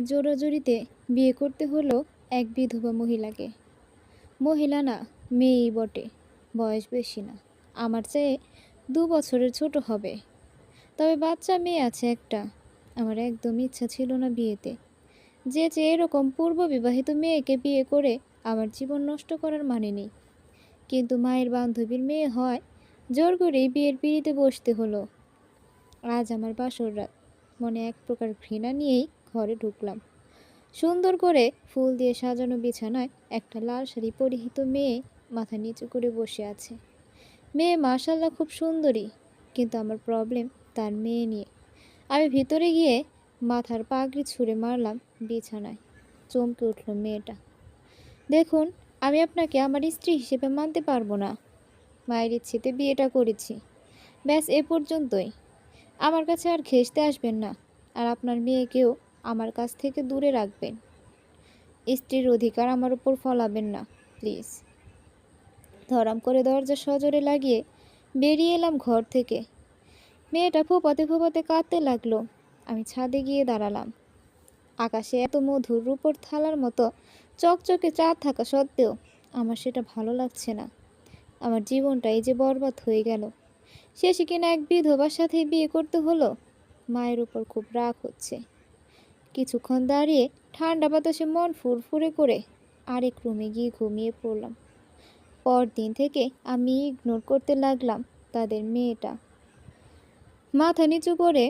মায়ের জোরাজুরিতে বিয়ে করতে হলো এক বিধবা মহিলাকে। মহিলা না মেয়েই বটে, বয়স বেশি না, আমার চেয়ে দু বছরের ছোট হবে। তবে বাচ্চা মেয়ে আছে একটা, আমার একদম ইচ্ছা ছিল না বিয়েতে। যে যে এরকম পূর্ব বিবাহিত মেয়েকে বিয়ে করে আমার জীবন নষ্ট করার মানে নেই। কিন্তু মায়ের বান্ধবীর মেয়ে হয় জোর করেই বিয়ের পিড়িতে বসতে হলো। আজ আমার বাসর রাত, মনে এক প্রকার ঘৃণা নিয়েই ঘরে ঢুকলাম। সুন্দর করে ফুল দিয়ে সাজানো বিছানায় একটা লাল শাড়ি পরিহিত মেয়ে মাথা নিচু করে বসে আছে। মেয়ে মার্শাল্লাহ খুব সুন্দরী, কিন্তু আমার প্রবলেম তার মেয়ে নিয়ে। আমি ভিতরে গিয়ে মাথার পাগড়ি ছুঁড়ে মারলাম বিছানায়। চমকে উঠল মেয়েটা। দেখুন, আমি আপনাকে আমার স্ত্রী হিসেবে মানতে পারব না। মায়ের ইচ্ছেতে বিয়েটা করেছি। ব্যাস, এ পর্যন্তই। আমার কাছে আর ঘেঁষতে আসবেন না। আর আপনার মেয়েকেও আমার কাছ থেকে দূরে রাখবেন। স্ত্রীর অধিকার আমার উপর ফলাবেন না, প্লিজ। ধরাম করে দরজা সজোরে লাগিয়ে বেরিয়ে এলাম ঘর থেকে। মেয়েটা ফোপাতে ফোপাতে কাঁদতে লাগল। আমি ছাদে গিয়ে দাঁড়ালাম। আকাশে এত মধুর রূপর থালার মতো চকচকে চাঁদ থাকা সত্ত্বেও আমার সেটা ভালো লাগছে না। আমার জীবনটা এই যে বরবাদ হয়ে গেল। শেষে কিনা এক বিধবার সাথে বিয়ে করতে হলো। মায়ের উপর খুব রাগ হচ্ছে। কিছুক্ষণ দাঁড়িয়ে ঠান্ডা বাতাসে মন ফুরফুরে করে আরেক রুমে গিয়ে ঘুমিয়ে পড়লাম। পরদিন থেকে আমি ইগনোর করতে লাগলাম তাদের মেয়েটা। মাথা নিচু করে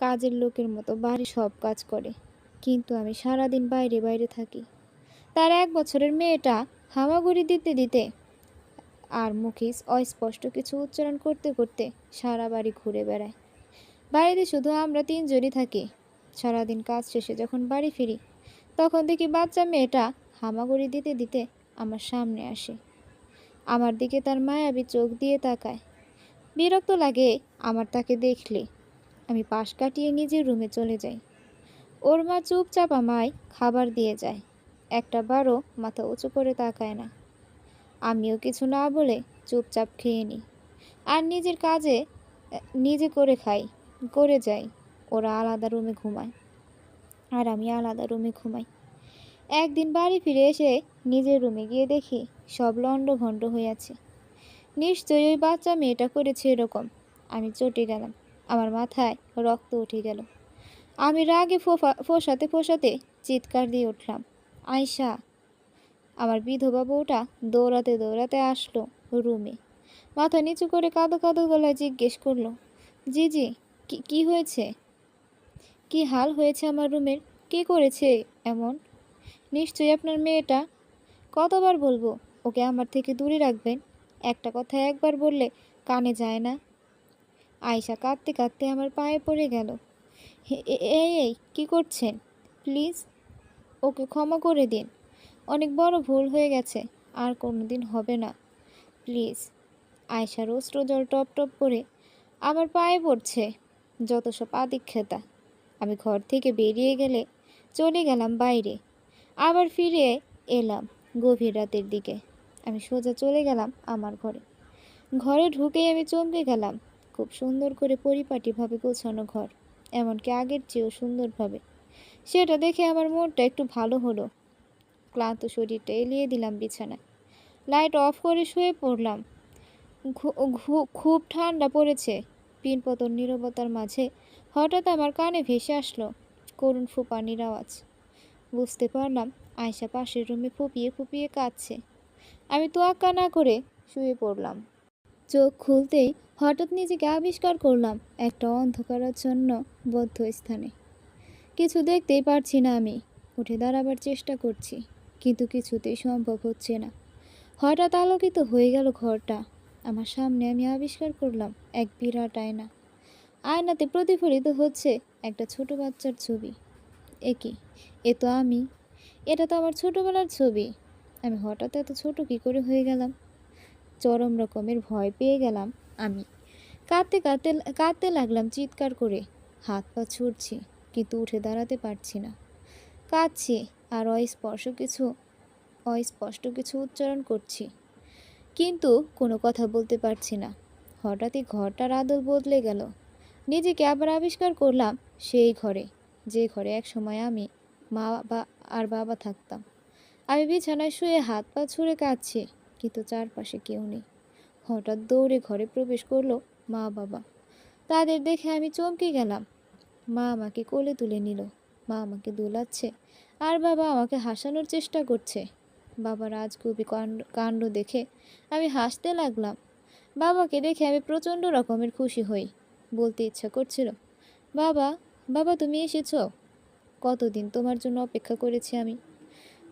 কাজের লোকের মতো বাড়ি সব কাজ করে, কিন্তু আমি সারাদিন বাইরে বাইরে থাকি। তার এক বছরের মেয়েটা হামাগুড়ি দিতে দিতে আর মুখে অস্পষ্ট কিছু উচ্চারণ করতে করতে সারা বাড়ি ঘুরে বেড়ায়। বাড়িতে শুধু আমরা তিনজনই থাকি সারাদিন কাজ শেষে যখন বাড়ি ফিরি, তখন দেখি বাচ্চা মেয়েটা হামাগুড়ি দিতে দিতে আমার সামনে আসে। আমার দিকে তার মায়াবী চোখ দিয়ে তাকায়। বিরক্ত লাগে আমার তাকে দেখলে। আমি পাশ কাটিয়ে নিজের রুমে চলে যাই। ওর মা চুপচাপ আমায় খাবার দিয়ে যায়। একটা বারও মাথা উঁচু করে তাকায় না। আমিও কিছু না বলে চুপচাপ খেয়ে নিই আর নিজের কাজে নিজে করে খাই, করে যাই। ওরা আলাদা রুমে ঘুমায়। আর আমি আলাদা রুমে ঘুমাই। একদিন বাড়ি ফিরে এসে নিজের রুমে গিয়ে দেখি সব লণ্ডভণ্ড হয়ে আছে। নিশ্চয়ই ওই বাচ্চা মেয়েটা করেছে এরকম। আমি চটে গেলাম। আমার মাথায় রক্ত উঠে গেল। আমি রাগে ফোফা, ফোসাতে ফোসাতে চিৎকার দিয়ে উঠলাম আয়সা আমার বিধবা বউটা দৌড়াতে দৌড়াতে আসলো রুমে। মাথা নিচু করে কাঁদো কাঁদো গলায় জিজ্ঞেস করল, জি জি কি হয়েছে? কি হাল হয়েছে আমার রুমের? কে করেছে এমন? নিশ্চয়ই আপনার মেয়েটা। কতবার বলব, ওকে আমার থেকে দূরে রাখবেন। একটা কথা একবার বললে কানে যায় না। আয়শা কাঁদতে কাঁদতে আমার পায়ে পড়ে গেল। এই এই, কী করছেন? প্লিজ, ওকে ক্ষমা করে দিন। অনেক বড় ভুল হয়ে গেছে, আর কোনো দিন হবে না। প্লিজ আয়সার অস্ত্র জল টপ টপ করে আমার পায়ে পড়ছে, যত সব আদিক্ষেতা। আমি ঘর থেকে বেরিয়ে গেলে চলে গেলাম বাইরে। আবার ফিরে এলাম গভীর রাতের দিকে। আমি সোজা চলে গেলাম আমার ঘরে। ঘরে ঢুকেই আমি চমকে গেলাম। খুব সুন্দর করে পরিপাটিভাবে গোছানো ঘর, এমনকি আগের চেয়েও সুন্দরভাবে। সেটা দেখে আমার মনটা একটু ভালো হলো। ক্লান্ত শরীরটা এলিয়ে দিলাম বিছানায়। লাইট অফ করে শুয়ে পড়লাম। খুব ঠান্ডা পড়েছে। পিনপতন নীরবতার মাঝে হঠাৎ আমার কানে ভেসে আসলো করুণ ফুপানির আওয়াজ। বুঝতে পারলাম আয়সা পাশের রুমে ফুপিয়ে ফুপিয়ে কাঁদছে। আমি তোয়াক্কা না করে শুয়ে পড়লাম। চোখ খুলতেই হঠাৎ নিজেকে আবিষ্কার করলাম একটা অন্ধকারাচ্ছন্ন বদ্ধ স্থানে কিছু দেখতেই পারছি না আমি, উঠে দাঁড়াবার চেষ্টা করছি, কিন্তু কিছুতেই সম্ভব হচ্ছে না। হঠাৎ আলোকিত হয়ে গেল ঘরটা। আমার সামনে আমি আবিষ্কার করলাম এক বিরাট আয়না। আয়নাতে প্রতিফলিত হচ্ছে একটা ছোট বাচ্চার ছবি। একই এ তো আমি। এটা তো আমার ছোটোবেলার ছবি। আমি হঠাৎ এত ছোট কী করে হয়ে গেলাম? চরম রকমের ভয় পেয়ে গেলাম আমি। কাঁদতে কাঁদতে কাঁদতে লাগলাম চিৎকার করে। হাত পা ছুটছি কিন্তু উঠে দাঁড়াতে পারছি না। কাঁদছি আর অস্পর্শ কিছু, অস্পষ্ট কিছু উচ্চারণ করছি। কিন্তু কোনো কথা বলতে পারছি না। হঠাৎই ঘরটার আদল বদলে গেল। নিজেকে আবার আবিষ্কার করলাম সেই ঘরে, যে ঘরে এক সময় আমি, মা বা, আর বাবা থাকতাম। আমি বিছানায় শুয়ে হাত পা ছুঁড়ে কাঁদছি, কিন্তু চারপাশে কেউ নেই। হঠাৎ দৌড়ে ঘরে প্রবেশ করল মা বাবা। তাদের দেখে আমি চমকে গেলাম। মা আমাকে কোলে তুলে নিল। মা আমাকে দোলাচ্ছে, আর বাবা আমাকে হাসানোর চেষ্টা করছে। বাবা কাণ্ড কাণ্ড দেখে আমি হাসতে লাগলাম। বাবাকে দেখে আমি প্রচণ্ড রকমের খুশি হই। বলতে ইচ্ছা করছিল। বাবা বাবা, তুমি এসেছ? কতদিন তোমার জন্য অপেক্ষা করেছি আমি?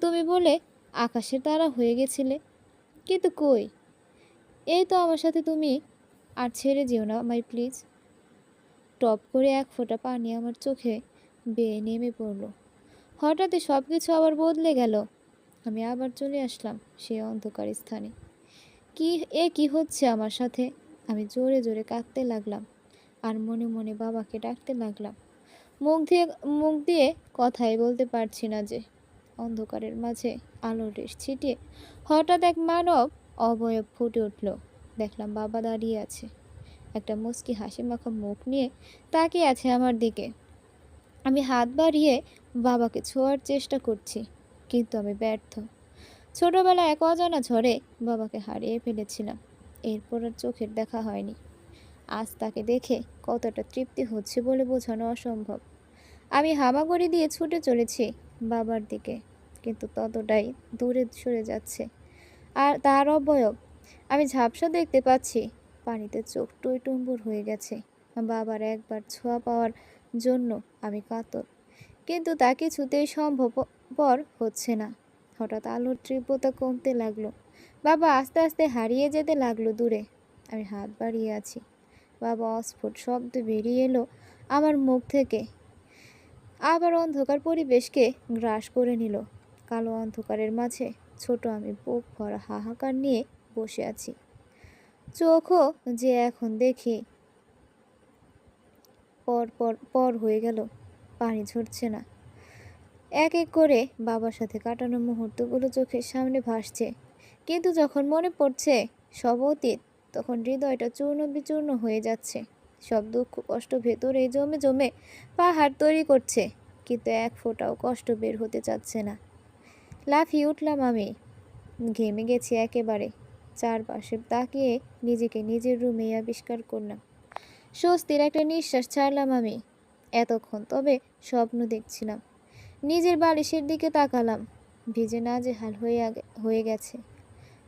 তুমি বলে আকাশের তারা হয়ে গেছিলে। কিন্তু কই? এই তো আমার সাথে তুমি। আর ছেড়ে যেও না মাই প্লিজ। টপ করে এক ফোঁটা পানি আমার চোখে বেয়ে নেমে পড়ল। হঠাৎই সব কিছু আবার বদলে গেল। আমি আবার চলে আসলাম সেই অন্ধকার স্থানে। কি, এ কি হচ্ছে আমার সাথে? আমি জোরে জোরে কাঁদতে লাগলাম। আর মনে মনে বাবাকে ডাকতে লাগলাম। মুখ দিয়ে মুখ দিয়ে কথাই বলতে পারছি না যে। অন্ধকারের মাঝে আলোর রেশ ছিটিয়ে হঠাৎ এক মানব অবয়ব ফুটে উঠল। দেখলাম বাবা দাঁড়িয়ে আছে। একটা মুচকি হাসি মাখা মুখ নিয়ে তাকিয়ে আছে আমার দিকে। আমি হাত বাড়িয়ে বাবাকে ছোঁয়ার চেষ্টা করছি, কিন্তু আমি ব্যর্থ। ছোটবেলায় এক অজানা ঝড়ে বাবাকে হারিয়ে ফেলেছিলাম। এরপর আর চোখের দেখা হয়নি। আজ তাকে দেখে কতটা তৃপ্তি হচ্ছে বলে বোঝানো অসম্ভব। আমি হামাগুড়ি দিয়ে ছুটে চলেছি বাবার দিকে, কিন্তু ততটাই দূরে সরে যাচ্ছে। আর তার অবয়ব, আমি ঝাপসা দেখতে পাচ্ছি, পানিতে চোখ টইটুম্বুর হয়ে গেছে। বাবার একবার ছোঁয়া পাওয়ার জন্য আমি কাতর, কিন্তু তা কিছুতেই সম্ভবপর হচ্ছে না। হঠাৎ আলোর তীব্রতা কমতে লাগল। বাবা আস্তে আস্তে হারিয়ে যেতে লাগল দূরে। আমি হাত বাড়িয়ে আছি। বাবা অস্ফুট শব্দ বেরিয়ে এলো আমার মুখ থেকে। আবার অন্ধকার পরিবেশকে গ্রাস করে নিল। কালো অন্ধকারের মাঝে ছোট আমি বুক ভরা হাহাকার নিয়ে বসে আছি। চোখও যে এখন দেখি পর পর পর হয়ে গেল, পানি ঝরছে না। এক এক করে বাবার সাথে কাটানো মুহূর্তগুলো চোখের সামনে ভাসছে। কিন্তু যখন মনে পড়ছে সব অতীত তখন হৃদয়টা চূর্ণ বিচূর্ণ হয়ে যাচ্ছে। সব দুঃখ কষ্ট ভেতরে জমে জমে পাহাড় তৈরি করছে, কিন্তু এক ফোঁটাও কষ্ট বের হতে চাচ্ছে না। লাফিয়ে উঠলাম আমি। ঘেমে গেছি একেবারে। চারপাশে তাকিয়ে নিজেকে নিজের রুমে আবিষ্কার করলাম। স্বস্তির একটা নিঃশ্বাস ছাড়লাম আমি। এতক্ষণ তবে স্বপ্ন দেখছিলাম। নিজের বালিশের দিকে তাকালাম। ভিজে না যে হাল হয়ে হয়ে গেছে।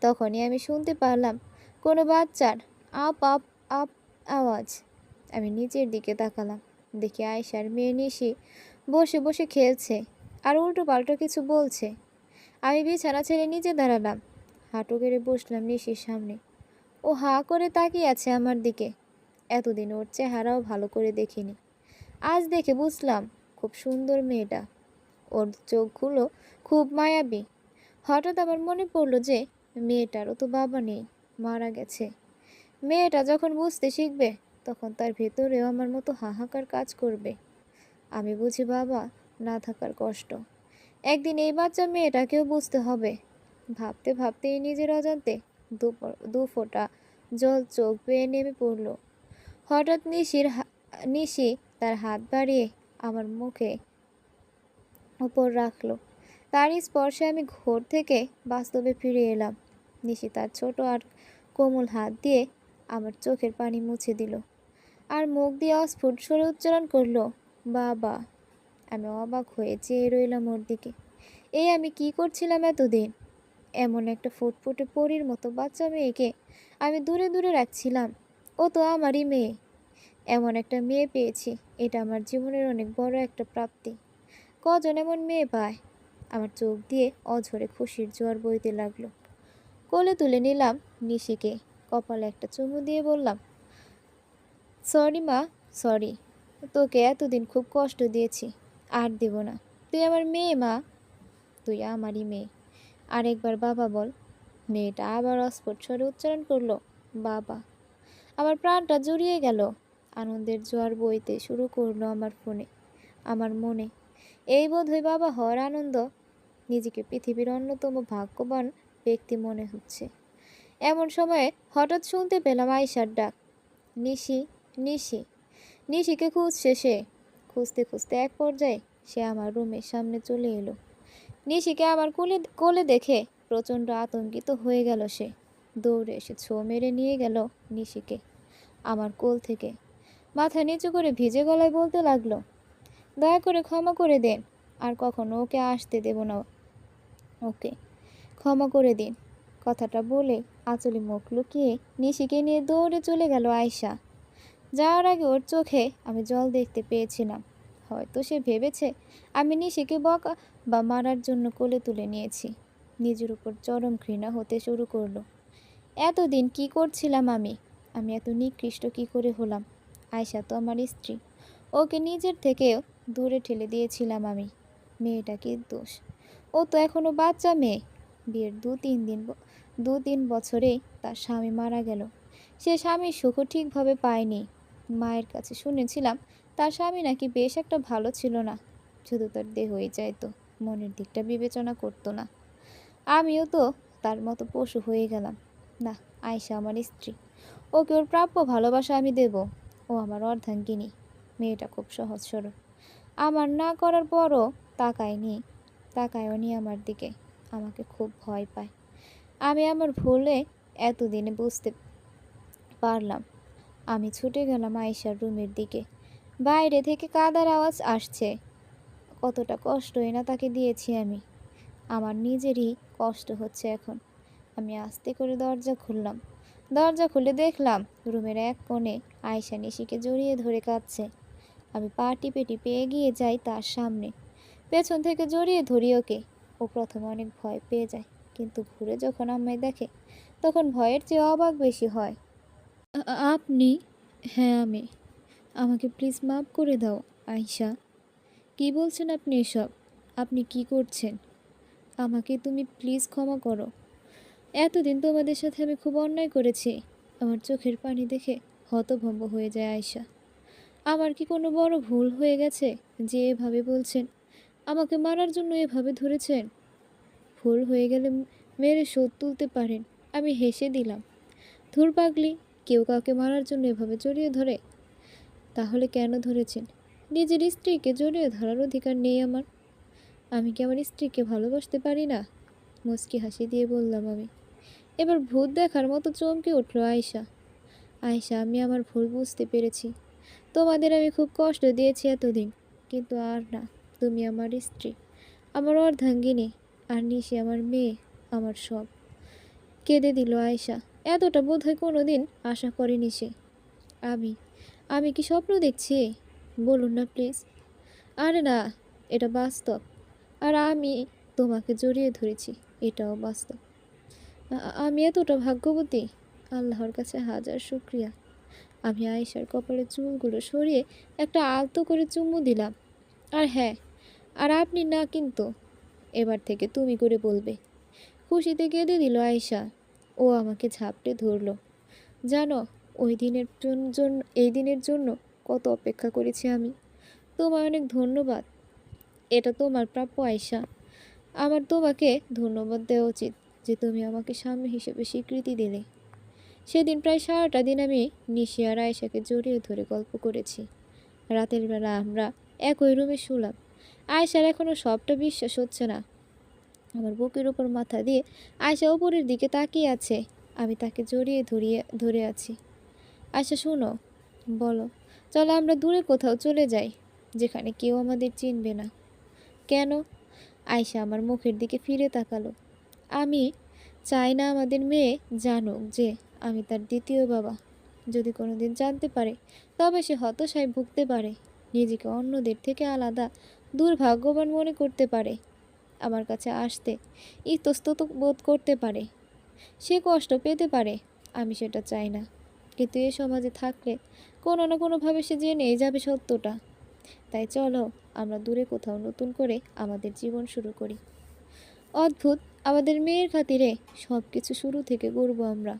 তখনই আমি শুনতে পারলাম কোনো বাচ্চার আপ আপ আপ আওয়াজ। আমি নিচের দিকে তাকালাম। দেখি আয়সার মেয়ে নিশি বসে বসে খেলছে আর উল্টো পাল্টো কিছু বলছে। আমি বিছানা ছেড়ে নিচে দাঁড়ালাম। হাঁটু গেড়ে বসলাম নিশির সামনে। ও হা করে তাকিয়ে আছে আমার দিকে। এতদিন ওর চেহারাও ভালো করে দেখিনি। আজ দেখে বুঝলাম খুব সুন্দর মেয়েটা। ওর চোখগুলো খুব মায়াবী। হঠাৎ আবার মনে পড়ল যে মেয়েটারও তো বাবা নেই। মারা গেছে। মেয়েটা যখন বুঝতে শিখবে, তখন তার ভেতরেও আমার মতো হাহাকার কাজ করবে। আমি বুঝি বাবা, না থাকার কষ্ট। একদিন এই বাচ্চা মেয়েটাকেও বুঝতে হবে। ভাবতে ভাবতেই নিজের অজান্তে দু ফোঁটা জল চোখ বেয়ে নেমে পড়ল। হঠাৎ নিশির নিশি তার হাত বাড়িয়ে আমার মুখে ওপর রাখল। তারই স্পর্শে আমি ঘোর থেকে বাস্তবে ফিরে এলাম। নিশি তার ছোট আর কোমল হাত দিয়ে আমার চোখের পানি মুছে দিল। আর মুখ দিয়ে অস্ফুট স্বরে উচ্চারণ করল, বাবা। আমি অবাক হয়ে চেয়ে রইলাম ওর দিকে। এই আমি কি করছিলাম এতদিন? এমন একটা ফুটফুটে পরীর মতো বাচ্চা মেয়েকে আমি দূরে দূরে রাখছিলাম। ও তো আমারই মেয়ে। এমন একটা মেয়ে পেয়েছি, এটা আমার জীবনের অনেক বড় একটা প্রাপ্তি। কজন এমন মেয়ে পায়? আমার চোখ দিয়ে অঝরে খুশির জোয়ার বইতে লাগল। কোলে তুলে নিলাম নিশিকে। কপালে একটা চুমু দিয়ে বললাম, সরি মা, সরি। তোকে এতদিন খুব কষ্ট দিয়েছি, আর দেব না। তুই আমার মেয়ে মা। তুই আমারই মেয়ে। আরেকবার বাবা বল। মেয়েটা আবার অস্ফুট স্বরে উচ্চারণ করল, বাবা। আমার প্রাণটা জুড়িয়ে গেল। আনন্দের জোয়ার বইতে শুরু করল আমার ফোনে, আমার মনে। এই বোধহয় বাবা হওয়ার আনন্দ। নিজেকে পৃথিবীর অন্যতম ভাগ্যবান ব্যক্তি মনে হচ্ছে। এমন সময়ে হঠাৎ শুনতে পেলাম আয়সার ডাক। নিশি নিশি, নিশিকে খুঁজছে সে। খুঁজতে খুঁজতে এক পর্যায়ে সে আমার রুমের সামনে চলে এলো। নিশিকে আমার কোলে কোলে দেখে প্রচণ্ড আতঙ্কিত হয়ে গেল সে। দৌড়ে এসে ছো মেরে নিয়ে গেল নিশিকে। আমার কোল থেকে মাথা নিচু করে ভিজে গলায় বলতে লাগল, দয়া করে ক্ষমা করে দেন, আর কখনো ওকে আসতে দেব না। ওকে ক্ষমা করে দিন। কথাটা বলে আঁচলে মুখ লুকিয়ে নিশিকে নিয়ে দৌড়ে চলে গেল আয়শা। যাওয়ার আগে ওর চোখে আমি জল দেখতে পেয়েছিলাম। হয়তো সে ভেবেছে আমি নিশিকে বকা বা মারার জন্য কোলে তুলে নিয়েছি। নিজের উপর চরম ঘৃণা হতে শুরু করল। এতদিন কি করছিলাম আমি? আমি এত নিকৃষ্ট কি করে হলাম? আয়শা তো আমার স্ত্রী। ওকে নিজের থেকেও দূরে ঠেলে দিয়েছিলাম আমি। মেয়েটা কি দোষ? ও তো এখনও বাচ্চা মেয়ে। বিয়ের দু তিন দিন দু তিন বছরেই তার স্বামী মারা গেল। সে স্বামীর সুখ ঠিকভাবে পায়নি। মায়ের কাছে শুনেছিলাম তার স্বামী নাকি বেশ একটা ভালো ছিল না। শুধু তার দেহই যাইতো মনের দিকটা বিবেচনা করতো না। আমিও তো তার মতো পশু হয়ে গেলাম। না আয়সা আমার স্ত্রী। ওকে ওর প্রাপ্য ভালোবাসা আমি দেব। ও আমার অর্ধাঙ্গিনী। মেয়েটা খুব সহজ সরল। আমার না করার পরও তাকায়নি। তাকায়ও নি আমার দিকে। আমাকে খুব ভয় পায়। আমি আমার ভুলে এতদিনে বুঝতে পারলাম। আমি ছুটে গেলাম আয়েশার রুমের দিকে। বাইরে থেকে কাদার আওয়াজ আসছে। কতটা কষ্টই না তাকে দিয়েছি আমি। আমার নিজেরই কষ্ট হচ্ছে এখন। আমি আস্তে করে দরজা খুললাম। দরজা খুলে দেখলাম রুমের এক কোণে আয়শা নিশিকে জড়িয়ে ধরে কাঁদছে। আমি পা টিপে টিপে এগিয়ে যাই তার সামনে। পেছন থেকে জড়িয়ে ধরি ওকে। ও প্রথমে অনেক ভয় পেয়ে যায়। কিন্তু ঘুরে যখন আমায় দেখে, তখন ভয়ের চেয়ে অবাক বেশি হয়। আপনি? হ্যাঁ আমি। আমাকে প্লিজ মাফ করে দাও, আয়শা। কি বলছেন আপনি এসব? আপনি কি করছেন? আমাকে তুমি প্লিজ ক্ষমা করো। এতদিন তোমাদের সাথে আমি খুব অন্যায় করেছি। আমার চোখের পানি দেখে হতভম্ব হয়ে যায় আয়শা। আমার কি কোনো বড় ভুল হয়ে গেছে যে এভাবে বলছেন? আমাকে মারার জন্য এভাবে ধরেছেন। ভুল হয়ে গেলে মেরে শোধ তুলতে পারেন, আমি হেসে দিলাম। ধুর পাগলি, কেউ কাউকে মারার জন্য এভাবে জড়িয়ে ধরে? তাহলে কেন ধরেছেন? নিজের স্ত্রীকে জড়িয়ে ধরার অধিকার নেই আমার। আমি কি আমার স্ত্রীকে ভালোবাসতে পারি না? মুচকি হাসি দিয়ে বললাম আমি। এবার ভূত দেখার মতো চমকে উঠল আয়শা। আয়শা, আমি আমার ভুল বুঝতে পেরেছি। তোমাদের আমি খুব কষ্ট দিয়েছি এতদিন, কিন্তু আর না। তুমি আমার স্ত্রী। আমার অর্ধাঙ্গিনী আর নিশি আমার মেয়ে, আমার সব। কেঁদে দিল আয়শা। এতটা বোধ হয় কোনো দিন আশা করেনি সে। আমি আমি কি স্বপ্ন দেখছি? বলুন না প্লিজ। আরে না, এটা বাস্তব। আর আমি তোমাকে জড়িয়ে ধরেছি, এটাও বাস্তব। আমি এতটা ভাগ্যবতী, আল্লাহর কাছে হাজার শুক্রিয়া। আমি আয়েশার কপালে চুলগুলো সরিয়ে একটা আলতো করে চুমু দিলাম। আর হ্যাঁ আর আপনি না কিন্তু। এবার থেকে তুমি করে বলবে। খুশিতে কেঁদে দিল আয়েশা। ও আমাকে ঝাপটে ধরলো। জানো, ওই দিনের জন- জন্য এই দিনের জন্য কত অপেক্ষা করেছি আমি। তোমায় অনেক ধন্যবাদ। এটা তোমার প্রাপ্য আয়সা আমার তোমাকে ধন্যবাদ দেওয়া উচিত যে তুমি আমাকে স্বামী হিসেবে স্বীকৃতি দিলে। সেদিন প্রায় সারাটা দিন আমি নিশি আর আয়েশাকে জড়িয়ে ধরে গল্প করেছি। রাতের বেলা আমরা একই রুমে শুলাম। আয়েশার এখনও সবটা বিশ্বাস হচ্ছে না। আমার বুকের উপর মাথা দিয়ে আয়শা ওপরের দিকে তাকিয়ে আছে। আমি তাকে জড়িয়ে ধরিয়ে, ধরে আছি। আয়শা, শোনো, বলো, চলো আমরা দূরে কোথাও চলে যাই, যেখানে কেউ আমাদের চিনবে না। কেন? আয়শা আমার মুখের দিকে ফিরে তাকালো। আমি চাই না আমাদের মেয়ে জানুক যে আমি তার দ্বিতীয় বাবা। যদি কোনোদিন জানতে পারে, তবে সে হতাশায় ভুগতে পারে। নিজেকে অন্যদের থেকে আলাদা দুর্ভাগ্যবান মনে করতে পারে। আমার কাছে আসতে ইতস্তত বোধ করতে পারে। সে কষ্ট পেতে পারে, আমি সেটা চাই না। কিন্তু এ সমাজে থাকলে কোনো না কোনোভাবে সে জেনেই যাবে সত্যটা। তাই চলো, আমরা দূরে কোথাও নতুন করে আমাদের জীবন শুরু করি। অদ্ভুত, আমাদের মেয়ের খাতিরে সব কিছু শুরু থেকে গড়ব আমরা।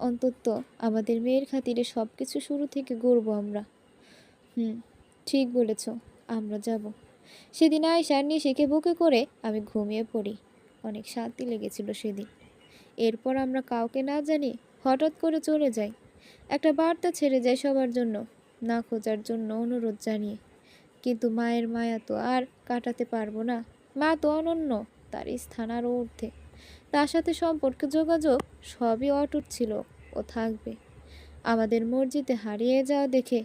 অন্তত আমাদের মেয়ের খাতিরে সব কিছু শুরু থেকে গড়ব আমরা। হুম, ঠিক বলেছ। আমরা যাব। সেদিন আয়সার নিশিকে বুকে করে আমি ঘুমিয়ে পড়ি। অনেক শান্তি লেগেছিল সেদিন। এরপর আমরা কাউকে না জানি হঠাৎ করে চলে যাই। একটা বার্তা ছেড়ে যায় সবার জন্য, না খোঁজার জন্য অনুরোধ জানিয়ে। কিন্তু মায়ের মায়া তো আর কাটাতে পারব না। মা তো অনন্য, তার স্থান আরও ঊর্ধ্বে। তার সাথে সম্পর্ক, যোগাযোগ সবই অটুট ছিল ও থাকবে। আমাদের মসজিদে হারিয়ে যাওয়া দেখে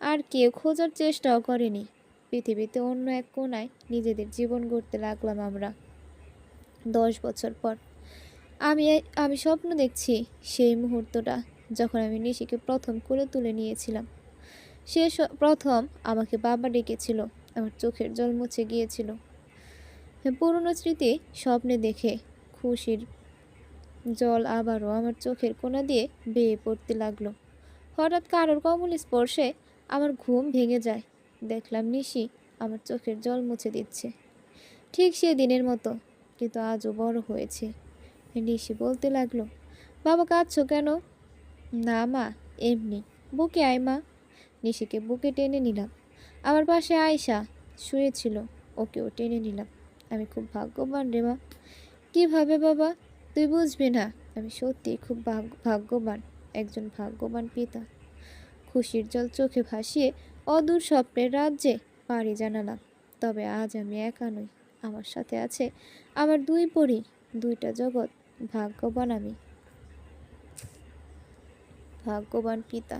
আর কেউ খোঁজার চেষ্টাও করেনি। পৃথিবীতে অন্য এক কোনায় নিজেদের জীবন গড়তে লাগলাম আমরা। দশ বছর পর আমি আমি স্বপ্ন দেখছি সেই মুহূর্তটা যখন আমি নিশিকে প্রথম কোলে তুলে নিয়েছিলাম। সে প্রথম আমাকে বাবা ডেকেছিল, আমার চোখের জল মুছে গিয়েছিল। পুরনো স্মৃতি স্বপ্নে দেখে খুশির জল আবারও আমার চোখের কোনা দিয়ে বেয়ে পড়তে লাগল। হঠাৎ কারোর কমল স্পর্শে আমার ঘুম ভেঙে যায়। দেখলাম নিশি আমার চোখের জল মুছে দিচ্ছে। ঠিক সে দিনের মতো, কিন্তু আজও বড় হয়েছে। নিশি বলতে লাগল, বাবা কাঁদছো কেন? না মা, এমনি। বুকে আয় মা। নিশিকে বুকে টেনে নিলাম। আমার পাশে আয়শা শুয়েছিল, ওকেও টেনে নিলাম। আমি খুব ভাগ্যবান রে মা। কীভাবে বাবা? তুই বুঝবি না, আমি সত্যিই খুব ভাগ- ভাগ্যবান, একজন ভাগ্যবান পিতা। খুশির জল চোখে ভাসিয়ে অদূর স্বপ্নের রাজ্যে পাড়ি জানালাম। তবে আজ আমি একা নই, আমার সাথে আছে আমার দুই পরি, দুইটা জগৎ, ভাগ্যবান আমি। ভাগ্যবান পিতা।